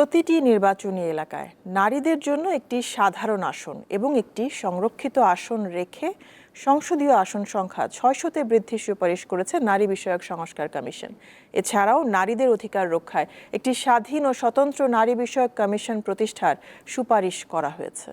প্রতিটি নির্বাচনী এলাকায় নারীদের জন্য একটি সাধারণ আসন এবং একটি সংরক্ষিত আসন রেখে সংসদীয় আসন সংখ্যা ছয়শতে বৃদ্ধির সুপারিশ করেছে নারী বিষয়ক সংস্কার কমিশন। এছাড়াও নারীদের অধিকার রক্ষায় একটি স্বাধীন ও স্বতন্ত্র নারী বিষয়ক কমিশন প্রতিষ্ঠার সুপারিশ করা হয়েছে।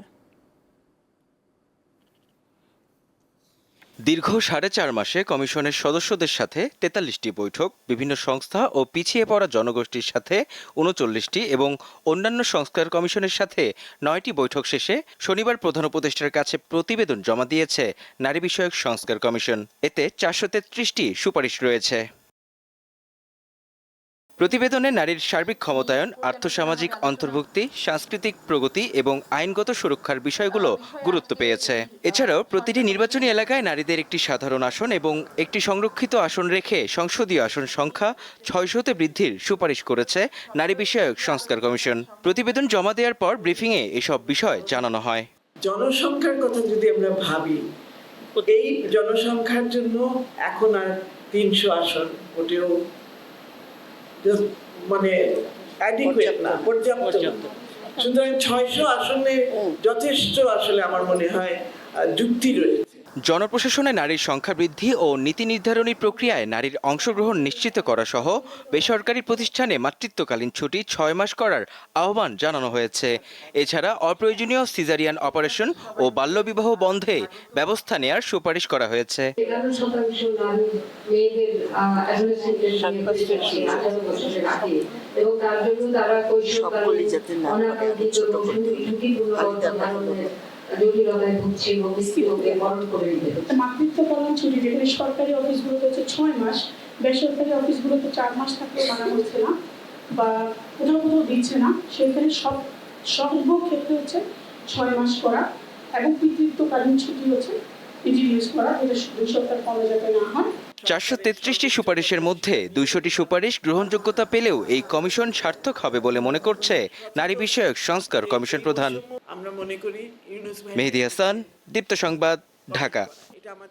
দীর্ঘ সাড়ে চার মাসে কমিশনের সদস্যদের সাথে তেতাল্লিশটি বৈঠক, বিভিন্ন সংস্থা ও পিছিয়ে পড়া জনগোষ্ঠীর সাথে উনচল্লিশটি এবং অন্যান্য সংস্কার কমিশনের সাথে নয়টি বৈঠক শেষে শনিবার প্রধান উপদেষ্টার কাছে প্রতিবেদন জমা দিয়েছে নারী বিষয়ক সংস্কার কমিশন। এতে চারশো তেত্রিশটি সুপারিশ রয়েছে। প্রতিবেদনে নারীর সার্বিক ক্ষমতায়ন, আর্থসামাজিক অন্তর্ভুক্তি, সাংস্কৃতিক প্রগতি এবং আইনগত সুরক্ষার বিষয়গুলো গুরুত্ব পেয়েছে। এছাড়াও প্রতিটি নির্বাচনী এলাকায় নারীদের একটি সাধারণ আসন এবং একটি সংরক্ষিত আসন রেখে সংসদীয় আসন সংখ্যা ছয়শতে বৃদ্ধির সুপারিশ করেছে নারী বিষয়ক সংস্কার কমিশন। প্রতিবেদন জমা দেওয়ার পর ব্রিফিংয়ে এসব বিষয় জানানো হয়। জনসংখ্যার কথা যদি আমরা ভাবি, এই জনসংখ্যার জন্য এখন আর তিনশো আসন ওটেও মানে অ্যাডিকুয়েট না পর্যাপ্ত। সুতরাং ছয়শো আসনে যথেষ্ট আসলে আমার মনে হয় যুক্তি রয়েছে। জনপ্রশাসনে নারীর সংখ্যা বৃদ্ধি ও নীতি নির্ধারণী প্রক্রিয়ায় নারীর অংশগ্রহণ নিশ্চিত করা সহ বেসরকারি প্রতিষ্ঠানে মাতৃত্বকালীন ছুটি ছয় মাস করার আহ্বান জানানো হয়েছে। এছাড়া অপ্রয়োজনীয় সিজারিয়ান অপারেশন ও বাল্যবিবাহ বন্ধে ব্যবস্থা নেয়ার সুপারিশ করা হয়েছে। তার জটিলতায় ভুগছে বরণ করে নিতে হচ্ছে। মাতৃত্বকালীন ছুটি যেখানে সরকারি অফিসগুলোতে হচ্ছে ছয় মাস, বেসরকারি অফিসগুলোতে চার মাস থাকলেও মানা হচ্ছে না, বা কোথাও কোথাও দিচ্ছে না, সেখানে সব, সর্বক্ষেত্রে হচ্ছে ছয় মাস করা, এবং পিতৃত্বকালীন ছুটি হচ্ছে ইন্ট্রোডিউস করা যেটা দুই সপ্তাহ কমে যাতে না হয় চারশো তেত্রিশটি সুপারিশের মধ্যে দুইশোটি সুপারিশ গ্রহণযোগ্যতা পেলেও এই কমিশন সার্থক হবে বলে মনে করছে নারী বিষয়ক সংস্কার কমিশন প্রধান। মেহেদি হাসান দীপ্ত সংবাদ ঢাকা।